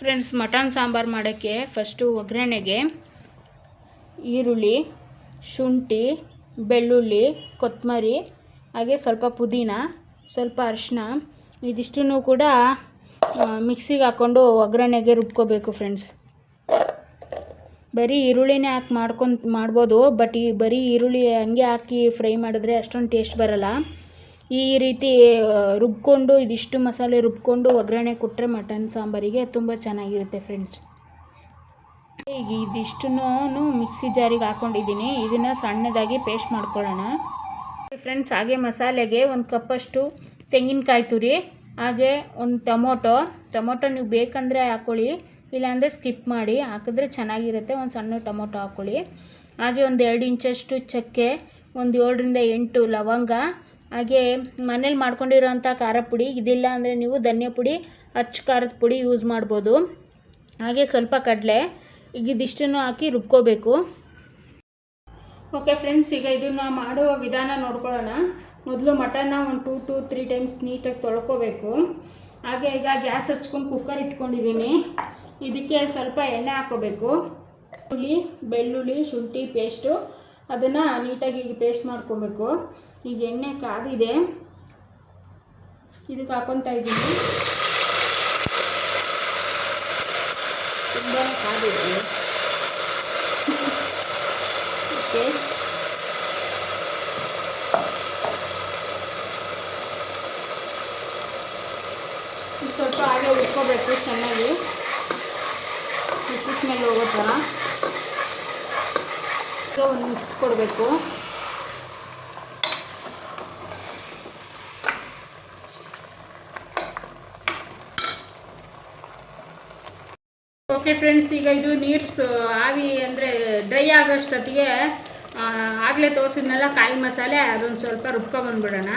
Friends mutton sambar ಮಾಡೋಕ್ಕೆ first ಒಗ್ಗರಣೆಗೆ ಈರುಳ್ಳಿ, ಶುಂಠಿ, ಬೆಳ್ಳುಳ್ಳಿ ಕೊತ್ತಂಬರಿ ಹಾಗೆ ಸ್ವಲ್ಪ ಪುದೀನ, ಸ್ವಲ್ಪ ಅರಿಶಿನ ಇದಿಷ್ಟನ್ನು ಕೂಡ ಮಿಕ್ಸಿಗೆ ಹಾಕ್ಕೊಂಡು ಒಗ್ಗರಣೆಗೆ ರುಬ್ಕೋಬೇಕು ಫ್ರೆಂಡ್ಸ್ ಬರೀ ಈರುಳ್ಳಿನೇ ಹಾಕಿ ಮಾಡ್ಕೊಂಡು, ಮಾಡ್ಬೋದು ಬಟ್ ಈ ಬರೀ ಈರುಳ್ಳಿ ಹಂಗೆ ಹಾಕಿ ಫ್ರೈ ಮಾಡಿದ್ರೆ ಅಷ್ಟೊಂದು ಟೇಸ್ಟ್ ಬರಲ್ಲ. ಈ ರೀತಿ ರುಬ್ಕೊಂಡು, ಇದಿಷ್ಟು ಮಸಾಲೆ ರುಬ್ಕೊಂಡು ಒಗ್ಗರಣೆ ಕೊಟ್ಟರೆ ಮಟನ್ ಸಾಂಬಾರಿಗೆ ತುಂಬ ಚೆನ್ನಾಗಿರುತ್ತೆ ಫ್ರೆಂಡ್ಸ್ ಈಗ ಇದಿಷ್ಟನ್ನು ಮಿಕ್ಸಿ ಜಾರಿಗೆ ಹಾಕ್ಕೊಂಡಿದ್ದೀನಿ ಇದನ್ನು ಸಣ್ಣದಾಗಿ ಪೇಸ್ಟ್ ಮಾಡ್ಕೊಳ್ಳೋಣ. ಫ್ರೆಂಡ್ಸ್ ಹಾಗೆ ಮಸಾಲೆಗೆ ಒಂದು ಕಪ್ಪಷ್ಟು ತೆಂಗಿನಕಾಯಿ ತುರಿ, ಹಾಗೆ ಒಂದು ಟೊಮೊಟೊ. ಟೊಮೊಟೊ ನೀವು ಬೇಕಂದರೆ ಹಾಕ್ಕೊಳ್ಳಿ ಇಲ್ಲಾಂದರೆ ಸ್ಕಿಪ್ ಮಾಡಿ, ಹಾಕಿದ್ರೆ ಚೆನ್ನಾಗಿರುತ್ತೆ. ಒಂದು ಸಣ್ಣ ಟೊಮೊಟೊ ಹಾಕ್ಕೊಳ್ಳಿ ಹಾಗೆ ಒಂದು ಎರಡು ಇಂಚಷ್ಟು ಚಕ್ಕೆ, ಒಂದು ಏಳರಿಂದ ಎಂಟು ಲವಂಗ ಹಾಗೆ ಮನೇಲಿ ಮಾಡ್ಕೊಂಡಿರೋಂಥ ಖಾರ ಪುಡಿ, ಇದಿಲ್ಲ ಅಂದರೆ ನೀವು ಧನ್ಯ ಪುಡಿ, ಅಚ್ಚ ಖಾರದ ಪುಡಿ ಯೂಸ್ ಮಾಡ್ಬೋದು. ಹಾಗೆ ಸ್ವಲ್ಪ ಕಡಲೆ, ಈಗ ಇದಿಷ್ಟನ್ನು ಹಾಕಿ ರುಬ್ಕೋಬೇಕು. ಓಕೆ ಫ್ರೆಂಡ್ಸ್ ಈಗ ಇದನ್ನು ಮಾಡುವ ವಿಧಾನ ನೋಡ್ಕೊಳ್ಳೋಣ. ಮೊದಲು ಮಟನ್ನ ಒಂದು ಟೂ ಟು ತ್ರೀ ಟೈಮ್ಸ್ ನೀಟಾಗಿ ತೊಳ್ಕೊಬೇಕು. ಹಾಗೆ ಈಗ ಗ್ಯಾಸ್ ಹಚ್ಕೊಂಡು ಕುಕ್ಕರ್ ಇಟ್ಕೊಂಡಿದ್ದೀನಿ. ಇದಕ್ಕೆ ಸ್ವಲ್ಪ ಎಣ್ಣೆ ಹಾಕೋಬೇಕು ಹುಳಿ, ಬೆಳ್ಳುಳ್ಳಿ, ಶುಂಠಿ ಪೇಸ್ಟು ಅದನ್ನು ನೀಟಾಗಿ ಈಗ ಪೇಸ್ಟ್ ಮಾಡ್ಕೋಬೇಕು. ಈಗ ಎಣ್ಣೆ ಕಾದಿದೆ. ಇದಕ್ಕೆ ಹಾಕೊತಾ ಇದ್ದೀನಿ. ತುಂಬ ಕಾದಿದೆ. ಓಕೆ. ಸ್ವಲ್ಪ ಹಾಗೆ ಉಟ್ಕೋಬೇಕು ಚೆನ್ನಾಗಿ. ಸ್ಮೆಲ್ ಹೋಗೋ ಥರ. ಈಗ ಒಂದು ಮಿಕ್ಸ್ ಕೊಡಬೇಕು. ಓಕೆ ಫ್ರೆಂಡ್ಸ್ ಈಗ ಇದು ನೀರು ಸ, ಆವಿ ಅಂದರೆ ಡ್ರೈ ಆಗೋಷ್ಟೊತ್ತಿಗೆ ಆಗಲೇ ತೋರಿಸಿದ್ಮೇಲೆ ಕಾಯಿ ಮಸಾಲೆ, ಅದೊಂದು ಸ್ವಲ್ಪ ರುಬ್ಕೊಂಬಂದ್ಬಿಡೋಣ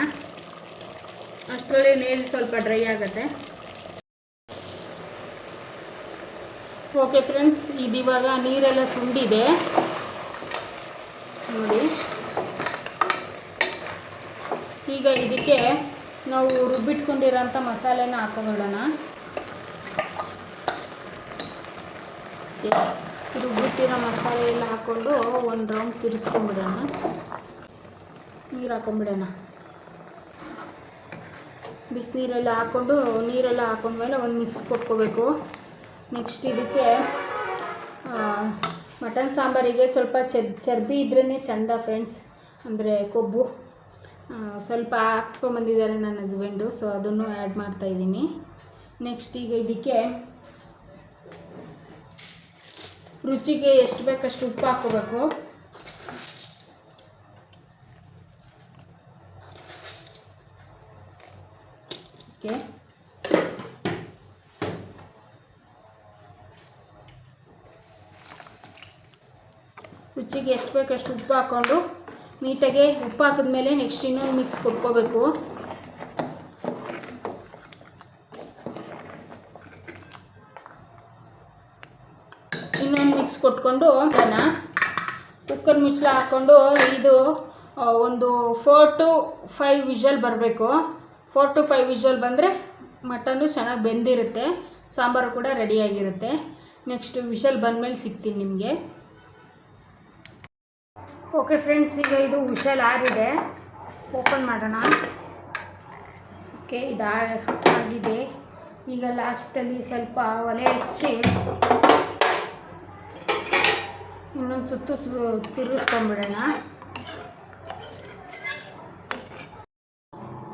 ಅಷ್ಟರಲ್ಲಿ ನೀರು ಸ್ವಲ್ಪ ಡ್ರೈ ಆಗುತ್ತೆ. ಓಕೆ ಫ್ರೆಂಡ್ಸ್ ಇದಿವಾಗ ನೀರೆಲ್ಲ ಸುಂಡಿದೆ. ನೋಡಿ. ಈಗ ಇದಕ್ಕೆ ನಾವು ರುಬ್ಬಿಟ್ಕೊಂಡಿರೋಂಥ ಮಸಾಲೆನ ಹಾಕೊಂಡ್ಬಿಡೋಣ ರುಬ್ಬಿಟ್ಟಿರೋ ಮಸಾಲೆ ಎಲ್ಲ ಹಾಕ್ಕೊಂಡು ಒಂದು ರೌಂಡ್ ತಿರ್ಸ್ಕೊಂಡ್ಬಿಡೋಣ ನೀರು ಹಾಕೊಂಡ್ಬಿಡೋಣ ಬಿಸಿನೀರೆಲ್ಲ ಹಾಕ್ಕೊಂಡು ನೀರೆಲ್ಲ ಹಾಕೊಂಡ್ಮೇಲೆ ಒಂದು ಮಿಕ್ಸ್ ಕೊಟ್ಕೋಬೇಕು. ನೆಕ್ಸ್ಟ್ ಇದಕ್ಕೆ ಮಟನ್ ಸಾಂಬಾರಿಗೆ ಸ್ವಲ್ಪ ಚರ್, ಚರ್ಬಿ ಇದ್ರೇ ಚೆಂದ ಫ್ರೆಂಡ್ಸ್ ಅಂದರೆ ಕೊಬ್ಬು. ಸ್ವಲ್ಪ ಹಾಕ್ಸ್ಕೊಂಬಂದಿದ್ದಾರೆ ನನ್ನ ಹಸ್ಬೆಂಡು ಸೊ ಅದನ್ನು ಆ್ಯಡ್ ಮಾಡ್ತಾಯಿದ್ದೀನಿ ನೆಕ್ಸ್ಟ್ ಈಗ ಇದಕ್ಕೆ ರುಚಿಗೆ ಎಷ್ಟು ಬೇಕಷ್ಟು ಉಪ್ಪು ಹಾಕೋಬೇಕು ಓಕೆ ರುಚಿಗೆ ಎಷ್ಟು ಬೇಕಷ್ಟು ಉಪ್ಪು ಹಾಕ್ಕೊಂಡು ನೀಟಾಗಿ ಉಪ್ಪು ಹಾಕಿದ್ಮೇಲೆ ನೆಕ್ಸ್ಟ್ ಇನ್ನೊಂದು ಮಿಕ್ಸ್ ಕೊಟ್ಕೋಬೇಕು. ಇನ್ನೊಂದು ಮಿಕ್ಸ್ ಕೊಟ್ಕೊಂಡು ಅದನ್ನು ಕುಕ್ಕರ್ ಮಿಶ್ರ ಹಾಕ್ಕೊಂಡು ಇದು ಒಂದು ಫೋರ್ ಟು ಫೈವ್ ವಿಷಲ್ ಬರಬೇಕು. ಫೋರ್ ಟು ಫೈವ್ ವಿಷಲ್ ಬಂದರೆ ಮಟನ್ನು ಚೆನ್ನಾಗಿ ಬೆಂದಿರುತ್ತೆ, ಸಾಂಬಾರು ಕೂಡ ರೆಡಿಯಾಗಿರುತ್ತೆ ನೆಕ್ಸ್ಟ್ ವಿಷಲ್ ಬಂದಮೇಲೆ ಸಿಗ್ತೀನಿ ನಿಮಗೆ. ಓಕೆ ಫ್ರೆಂಡ್ಸ್ ಈಗ ಇದು ವಿಷಲ್ ಆರಿದೆ ಓಪನ್ ಮಾಡೋಣ. ಓಕೆ ಇದು ಆಗಿದೆ ಈಗ ಲಾಸ್ಟಲ್ಲಿ ಸ್ವಲ್ಪ ಒಲೆ ಹಚ್ಚಿ ಇನ್ನೊಂದು ಸುತ್ತು ತಿರುಗಿಸ್ಕೊಂಬಿಡೋಣ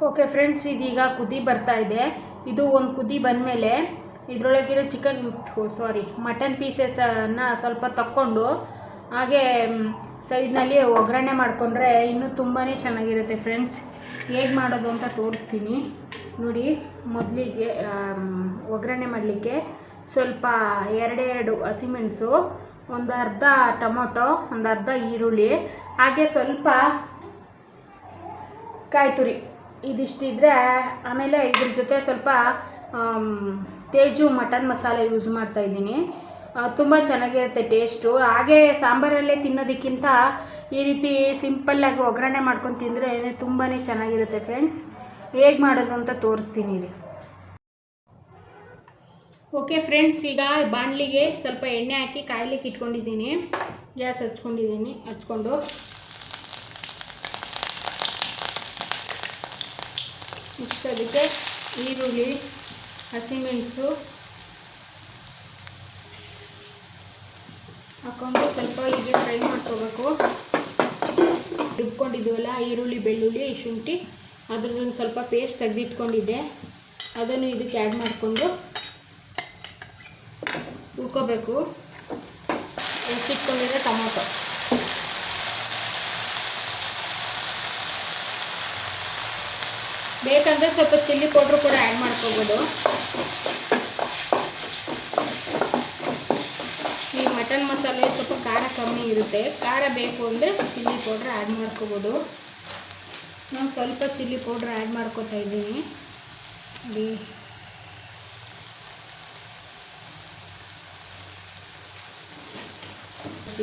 ಓಕೆ ಫ್ರೆಂಡ್ಸ್ ಇದೀಗ ಕುದಿ ಬರ್ತಾ ಇದೆ. ಇದು ಒಂದು ಕುದಿ ಬಂದಮೇಲೆ ಇದರೊಳಗಿರೋ ಚಿಕನ್ ಸಾರಿ ಮಟನ್ ಪೀಸಸನ್ನು ಸ್ವಲ್ಪ ತಕ್ಕೊಂಡು ಹಾಗೆ ಸೈಡ್ನಲ್ಲಿ ಒಗ್ಗರಣೆ ಮಾಡಿಕೊಂಡ್ರೆ ಇನ್ನೂ ತುಂಬಾ ಚೆನ್ನಾಗಿರುತ್ತೆ ಫ್ರೆಂಡ್ಸ್. ಹೇಗೆ ಮಾಡೋದು ಅಂತ ತೋರಿಸ್ತೀನಿ. ನೋಡಿ, ಮೊದಲಿಗೆ ಒಗ್ಗರಣೆ ಮಾಡಲಿಕ್ಕೆ ಸ್ವಲ್ಪ ಎರಡೆರಡು ಹಸಿಮೆಣಸು, ಒಂದು ಅರ್ಧ ಟೊಮೊಟೊ, ಒಂದು ಅರ್ಧ ಈರುಳ್ಳಿ, ಹಾಗೆ ಸ್ವಲ್ಪ ಕಾಯಿ ತುರಿ. ಇದಿಷ್ಟಿದ್ರೆ ಆಮೇಲೆ ಇದ್ರ ಜೊತೆ ಸ್ವಲ್ಪ ತೇಜು ಮಟನ್ ಮಸಾಲೆ ಯೂಸ್ ಮಾಡ್ತಾ ಇದ್ದೀನಿ. ತುಂಬ ಚೆನ್ನಾಗಿರುತ್ತೆ ಟೇಸ್ಟು ಹಾಗೆ ಸಾಂಬಾರಲ್ಲೇ ತಿನ್ನೋದಕ್ಕಿಂತ ಈ ರೀತಿ ಸಿಂಪಲ್ಲಾಗಿ ಒಗ್ಗರಣೆ ಮಾಡ್ಕೊಂಡು ತಿಂದರೆ ತುಂಬಾ ಚೆನ್ನಾಗಿರುತ್ತೆ ಫ್ರೆಂಡ್ಸ್ ಹೇಗೆ ಮಾಡೋದು ಅಂತ ತೋರಿಸ್ತೀನಿ ರೀ ಓಕೆ ಫ್ರೆಂಡ್ಸ್ ಈಗ ಬಾಣಲಿಗೆ ಸ್ವಲ್ಪ ಎಣ್ಣೆ ಹಾಕಿ ಕಾಯ್ಲಿಕ್ಕೆ ಇಟ್ಕೊಂಡಿದ್ದೀನಿ. ಗ್ಯಾಸ್ ಹಚ್ಕೊಂಡಿದ್ದೀನಿ, ಹಚ್ಕೊಂಡು. ನೆಕ್ಸ್ಟ್ ಅದಕ್ಕೆ ಈರುಳ್ಳಿ ಹಸಿಮೆಣಸು ಹಾಕೊಂಡು ಸ್ವಲ್ಪ ಹೀಗೆ ಫ್ರೈ ಮಾಡ್ಕೋಬೇಕು. ರುಬ್ಕೊಂಡಿದ್ದೀವಲ್ಲ ಈರುಳ್ಳಿ, ಬೆಳ್ಳುಳ್ಳಿ, ಶುಂಠಿ. ಅದ್ರದ್ದೊಂದು ಸ್ವಲ್ಪ ಪೇಸ್ಟ್ ತೆಗೆದಿಟ್ಕೊಂಡಿದ್ದೆ. ಅದನ್ನು ಇದಕ್ಕೆ ಆ್ಯಡ್ ಮಾಡಿಕೊಂಡು ಉಳ್ಕೋಬೇಕು ಎತ್ತಿಟ್ಕೊಂಡಿರೋ ಟೊಮೊಟೊ. ಬೇಕಂದರೆ ಸ್ವಲ್ಪ ಚಿಲ್ಲಿ ಪೌಡ್ರ್ ಕೂಡ ಆ್ಯಡ್ ಮಾಡ್ಕೋಬೋದು ಈ ಮಟನ್ ಮಸಾಲೆ ಸ್ವಲ್ಪ ಖಾರ ಕಮ್ಮಿ ಇರುತ್ತೆ. ಖಾರ ಬೇಕು ಅಂದರೆ ಚಿಲ್ಲಿ ಪೌಡ್ರ್ ಆ್ಯಡ್ ಮಾಡ್ಕೋಬೋದು. ನಾನು ಸ್ವಲ್ಪ ಚಿಲ್ಲಿ ಪೌಡ್ರ್ ಆ್ಯಡ್ ಮಾಡ್ಕೋತಾ ಇದ್ದೀನಿ. ನೋಡಿ.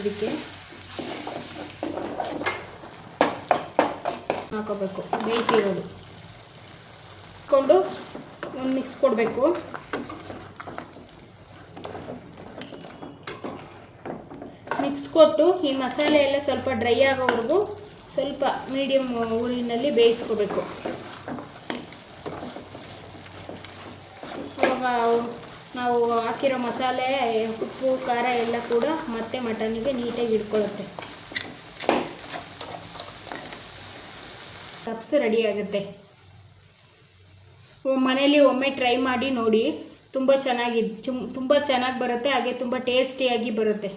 ಇದಕ್ಕೆ ಹಾಕೋಬೇಕು. ಬೇಯಿಸಿರೋದು. ಇಟ್ಕೊಂಡು ಒಂದು ಮಿಕ್ಸ್ ಕೊಡಬೇಕು ಮಿಕ್ಸ್ ಕೊಟ್ಟು ಈ ಮಸಾಲೆ ಎಲ್ಲ ಸ್ವಲ್ಪ ಡ್ರೈ ಆಗೋವರೆಗೂ ಸ್ವಲ್ಪ ಮೀಡಿಯಮ್ ಊರಿನಲ್ಲಿ ಬೇಯಿಸ್ಕೋಬೇಕು. ಅವಾಗ ನಾವು ಹಾಕಿರೋ ಮಸಾಲೆ, ಉಪ್ಪು, ಖಾರ ಎಲ್ಲ ಕೂಡ ಮತ್ತೆ ಮಟನ್ಗೆ ನೀಟಾಗಿ ಇಟ್ಕೊಳ್ಳುತ್ತೆ ಕಪ್ಸ್ ರೆಡಿ ಆಗುತ್ತೆ. ಮನೇಲಿ ಒಮ್ಮೆ ಟ್ರೈ ಮಾಡಿ ನೋಡಿ. ತುಂಬ ಚೆನ್ನಾಗಿ ತುಂಬ ಚೆನ್ನಾಗಿ ಬರುತ್ತೆ, ಹಾಗೆ ತುಂಬ ಟೇಸ್ಟಿಯಾಗಿ ಬರುತ್ತೆ.